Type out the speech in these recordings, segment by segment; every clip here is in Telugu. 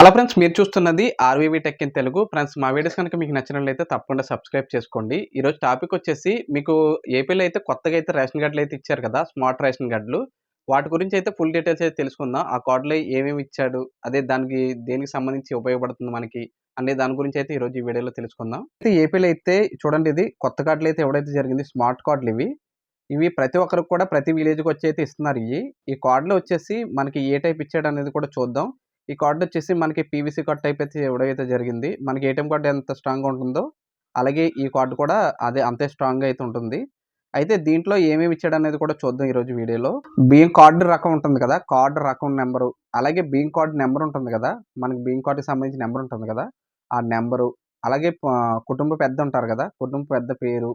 హలో ఫ్రెండ్స్ మీరు చూస్తున్నది RVV tech in Telugu. Friends మా వీడియోస్ కనుక మీకు నచ్చినట్లయితే తప్పకుండా సబ్స్క్రైబ్ చేసుకోండి. ఈరోజు టాపిక్ వచ్చేసి మీకు ఏపీలో అయితే కొత్తగా అయితే రేషన్ కార్డులు అయితే ఇచ్చారు కదా స్మార్ట్ రేషన్ కార్డులు. వాటి గురించి అయితే ఫుల్ డీటెయిల్స్ అయితే తెలుసుకుందాం. ఆ కార్డులో ఏమేమి ఇచ్చాడు అదే దానికి దేనికి సంబంధించి ఉపయోగపడుతుంది మనకి అనే దాని గురించి అయితే ఈరోజు ఈ వీడియోలో తెలుసుకుందాం. అయితే ఏపీలో అయితే చూడండి ఇది కొత్త కార్డులు అయితే ఎవడైతే జరిగింది స్మార్ట్ కార్డులు ఇవి. ఇవి ప్రతి ఒక్కరికి కూడా ప్రతి విలేజ్కి వచ్చి అయితే ఇస్తున్నారు ఇవి. ఈ కార్డులో వచ్చేసి మనకి ఏ టైప్ ఇచ్చాడు అనేది కూడా చూద్దాం. ఈ కార్డు వచ్చేసి మనకి పీవీసీ కార్డ్ టైప్ అయితే ఎవడైతే జరిగింది. మనకి ఏటీఎం కార్డు ఎంత స్ట్రాంగ్గా ఉంటుందో అలాగే ఈ కార్డు కూడా అదే అంతే స్ట్రాంగ్గా అయితే ఉంటుంది. అయితే దీంట్లో ఏమేమి ఇచ్చాడు అనేది కూడా చూద్దాం ఈరోజు వీడియోలో. బియ్యం కార్డు రకం ఉంటుంది కదా కార్డు రకం నెంబరు అలాగే బియ్యం కార్డు నెంబర్ ఉంటుంది కదా మనకి బియ్యం కార్డుకి సంబంధించిన నెంబర్ ఉంటుంది కదా ఆ నెంబరు అలాగే కుటుంబ పెద్ద ఉంటారు కదా కుటుంబ పెద్ద పేరు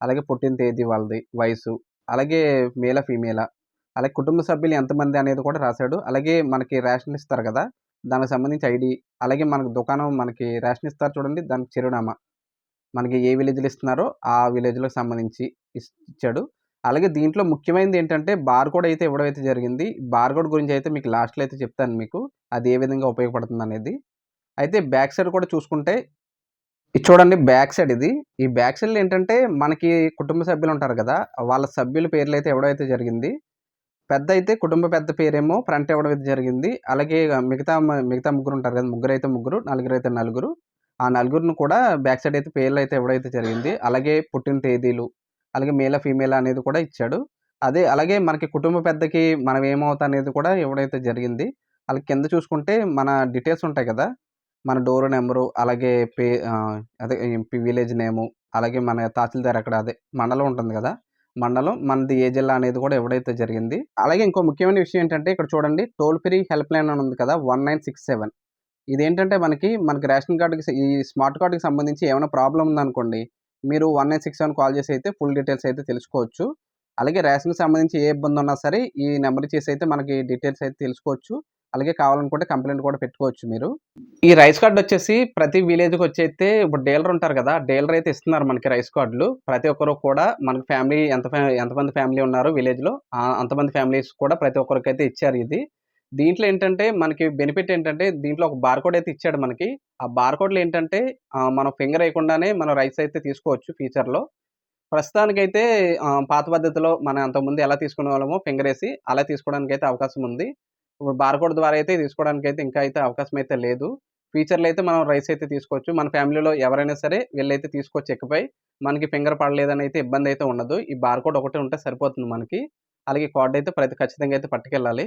అలాగే పుట్టిన తేదీ వాళ్ళది వయసు అలాగే మేల ఫీమేలా అలాగే కుటుంబ సభ్యులు ఎంతమంది అనేది కూడా రాశాడు. అలాగే మనకి రేషన్ ఇస్తారు కదా దానికి సంబంధించి ఐడి అలాగే మనకు దుకాణం మనకి రేషన్ ఇస్తారు చూడండి దానికి చిరునామా. మనకి ఏ విలేజ్లో ఇస్తున్నారో ఆ విలేజ్లకు సంబంధించి ఇచ్చాడు. అలాగే దీంట్లో ముఖ్యమైనది ఏంటంటే బార్ కోడ్ అయితే ఇవ్వడం అయితే జరిగింది. బార్ కోడ్ గురించి అయితే మీకు లాస్ట్లో అయితే చెప్తాను మీకు అది ఏ విధంగా ఉపయోగపడుతుంది అనేది. అయితే బ్యాక్ సైడ్ కూడా చూసుకుంటే ఇది చూడండి బ్యాక్ సైడ్ ఇది. ఈ బ్యాక్ సైడ్ ఏంటంటే మనకి కుటుంబ సభ్యులు ఉంటారు కదా వాళ్ళ సభ్యుల పేర్లు అయితే ఎవడైతే జరిగింది. పెద్ద అయితే కుటుంబ పెద్ద పేరేమో ఫ్రంట్ ఇవ్వడం అయితే జరిగింది. అలాగే మిగతా మిగతా ముగ్గురు ఉంటారు కదా ముగ్గురు అయితే ముగ్గురు నలుగురు అయితే నలుగురు. ఆ నలుగురిని కూడా బ్యాక్ సైడ్ అయితే పేర్లు అయితే ఇవ్వడైతే జరిగింది అలాగే పుట్టిన తేదీలు అలాగే మేల ఫీమేల్ అనేది కూడా ఇచ్చాడు. అదే అలాగే మనకి కుటుంబ పెద్దకి మనం ఏమవుతా అనేది కూడా ఇవ్వడైతే జరిగింది అలాగే కింద చూసుకుంటే మన డీటెయిల్స్ ఉంటాయి కదా మన డోర్ నెంబరు అలాగే పే అదే విలేజ్ నేము అలాగే మన తహసీల్దార్ అక్కడ అదే మండలం ఉంటుంది కదా. మండలం మనది ఏ జిల్లా అనేది కూడా ఎవడైతే జరిగింది. అలాగే ఇంకో ముఖ్యమైన విషయం ఏంటంటే ఇక్కడ చూడండి టోల్ ఫ్రీ హెల్ప్ లైన్ అని ఉంది కదా వన్ నైన్ సిక్స్ సెవెన్. ఇదేంటంటే మనకి మనకి రేషన్ కార్డుకి ఈ స్మార్ట్ కార్డుకి సంబంధించి ఏమైనా ప్రాబ్లం ఉందనుకోండి మీరు one nine six seven call చేసి అయితే ఫుల్ డీటెయిల్స్ అయితే తెలుసుకోవచ్చు. అలాగే రేషన్కి సంబంధించి ఏ ఇబ్బంది ఉన్నా సరే ఈ నెంబర్ చేసి అయితే మనకి డీటెయిల్స్ అయితే తెలుసుకోవచ్చు. అలాగే కావాలనుకుంటే కంప్లైంట్ కూడా పెట్టుకోవచ్చు మీరు. ఈ రైస్ కార్డు వచ్చేసి ప్రతి విలేజ్కి వచ్చి అయితే ఇప్పుడు డీలర్ ఉంటారు కదా డీలర్ అయితే ఇస్తున్నారు మనకి రైస్ కార్డులు. ప్రతి ఒక్కరు కూడా మనకి ఫ్యామిలీ ఎంత ఫ్యా- ఎంతమంది ఫ్యామిలీ ఉన్నారు విలేజ్లో అంతమంది ఫ్యామిలీస్ కూడా ప్రతి ఒక్కరికి అయితే ఇచ్చారు ఇది. దీంట్లో ఏంటంటే మనకి బెనిఫిట్ ఏంటంటే దీంట్లో ఒక బార్కోడ్ అయితే ఇచ్చాడు మనకి. ఆ బార్కోడ్లు ఏంటంటే మనం ఫింగర్ వేయకుండానే మనం రైస్ అయితే తీసుకోవచ్చు ఫ్యూచర్లో. ప్రస్తుతానికైతే పాత పద్ధతిలో మనం అంతకుముందు ఎలా తీసుకునే వాళ్ళమో ఫింగర్ వేసి అలా తీసుకోవడానికి అయితే అవకాశం ఉంది. ఇప్పుడు బార్కోడ్ ద్వారా అయితే తీసుకోవడానికి అయితే ఇంకా అయితే అవకాశం అయితే లేదు. ఫీచర్లు అయితే మనం రైస్ అయితే తీసుకోవచ్చు. మన ఫ్యామిలీలో ఎవరైనా సరే వీళ్ళైతే తీసుకోవచ్చు. ఎక్కిపోయి మనకి ఫింగర్ పడలేదని అయితే ఇబ్బంది అయితే ఉండదు. ఈ బార్కోడ్ ఒకటి ఉంటే సరిపోతుంది మనకి. అలాగే కార్డ్ అయితే ప్రతి ఖచ్చితంగా అయితే పట్టుకెళ్ళాలి.